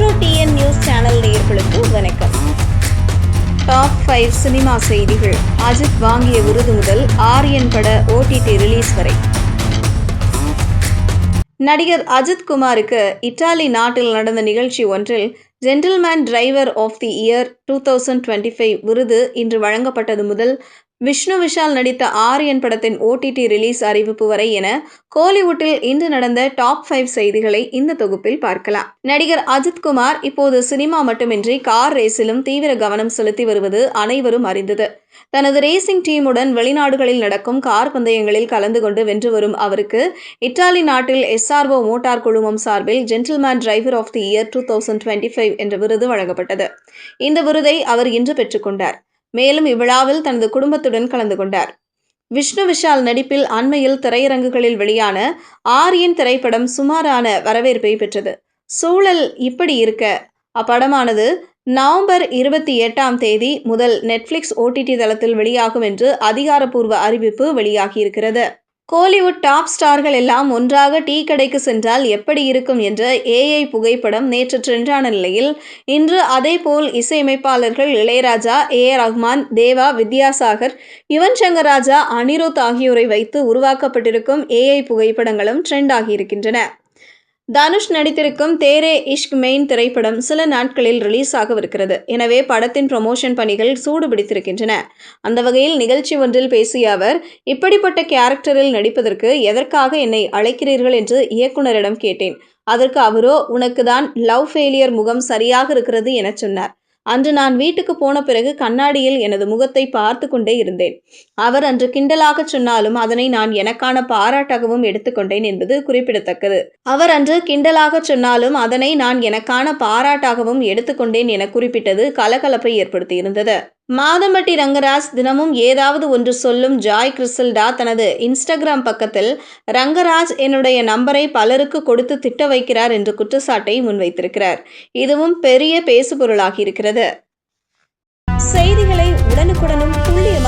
Metro TN news channel நேயர்களுக்கு வணக்கம். Top five cinema செய்திகள். அஜித் வாங்கிய விருது முதல் ஆரியன் பட ஓடிடி ரிலீஸ் வரை. நடிகர் அஜித் குமாருக்கு இத்தாலி நாட்டில் நடந்த நிகழ்ச்சி ஒன்றில் gentleman driver of the year two thousand twenty five விருது இன்று வழங்கப்பட்டது முதல் விஷ்ணு விஷால் நடித்த ஆரியன் படத்தின் ஓடிடி ரிலீஸ் அறிவிப்பு வரை என கோலிவுட்டில் இன்று நடந்த டாப் ஃபைவ் செய்திகளை இந்த தொகுப்பில் பார்க்கலாம். நடிகர் அஜித்குமார் இப்போது சினிமா மட்டுமின்றி கார் ரேஸிலும் தீவிர கவனம் செலுத்தி வருவது அனைவரும் அறிந்தது. தனது ரேசிங் டீமுடன் வெளிநாடுகளில் நடக்கும் கார் பந்தயங்களில் கலந்து கொண்டு வென்று வரும் அவருக்கு இத்தாலி நாட்டில் எஸ்ஆர்ஓ மோட்டார் குழுமம் சார்பில் gentleman driver of the year two thousand twenty five என்ற விருது வழங்கப்பட்டது. இந்த விருதை அவர் இன்று பெற்றுக்கொண்டார் மேலும் இவ்விழாவில் தனது குடும்பத்துடன் கலந்து கொண்டார். விஷ்ணு விஷால் நடிப்பில் அண்மையில் திரையரங்குகளில் வெளியான ஆரியன் திரைப்படம் சுமாரான வரவேற்பை பெற்றது. சூழல் இப்படி இருக்க அப்படமானது நவம்பர் இருபத்தி எட்டாம் தேதி முதல் நெட்ஃப்ளிக்ஸ் ஓடிடி தளத்தில் வெளியாகும் என்று அதிகாரப்பூர்வ அறிவிப்பு வெளியாகியிருக்கிறது. கோலிவுட் டாப் ஸ்டார்கள் எல்லாம் ஒன்றாக டீ கடைக்கு சென்றால் எப்படி இருக்கும் என்ற ஏஐ புகைப்படம் நேற்று ட்ரெண்டான நிலையில் இன்று அதேபோல் இசையமைப்பாளர்கள் இளையராஜா ஏ ஆர் ரஹ்மான் தேவா வித்யாசாகர் யுவன் சங்கர் ராஜா அனிருத் ஆகியோரை வைத்து உருவாக்கப்பட்டிருக்கும் ஏஐ புகைப்படங்களும் ட்ரெண்ட் ஆகியிருக்கின்றன தனுஷ் நடித்திருக்கும் தேரே இஷ்க் மெயின் திரைப்படம் சில நாட்களில் ரிலீஸ் ஆகவிருக்கிறது. எனவே படத்தின் ப்ரமோஷன் பணிகள் சூடு பிடித்திருக்கின்றன அந்த வகையில் நிகழ்ச்சி ஒன்றில் பேசிய அவர் இப்படிப்பட்ட கேரக்டரில் நடிப்பதற்கு எதற்காக என்னை அழைக்கிறீர்கள்? என்று இயக்குனரிடம் கேட்டேன். அதற்கு அவரோ உனக்கு தான் லவ் ஃபெயிலியர் முகம் சரியாக இருக்கிறது என சொன்னார். அன்று நான் வீட்டுக்கு போன பிறகு கண்ணாடியில் எனது முகத்தை பார்த்து கொண்டே இருந்தேன். அவர் அன்று கிண்டலாக சொன்னாலும் அதனை நான் எனக்கான பாராட்டாகவும் எடுத்துக்கொண்டேன் என்பது குறிப்பிடத்தக்கது. அவர் அன்று கிண்டலாக சொன்னாலும் அதனை நான் எனக்கான பாராட்டாகவும் எடுத்துக்கொண்டேன் என குறிப்பிட்டது கலகலப்பை ஏற்படுத்தியிருந்தது. மாதம்பட்டி ரங்கராஜ் தினமும் ஏதாவது ஒன்று சொல்லும் ஜாய் கிறிஸ்டல்டா தனது இன்ஸ்டாகிராம் பக்கத்தில் ரங்கராஜ் என்னுடைய நம்பரை பலருக்கு கொடுத்து திட்ட வைக்கிறார் என்ற குற்றச்சாட்டை முன்வைத்திருக்கிறார். இதுவும் பெரிய பேசுபொருளாகி இருக்கிறது. செய்திகளை உடனுக்குடனும் துல்லியமாகவும்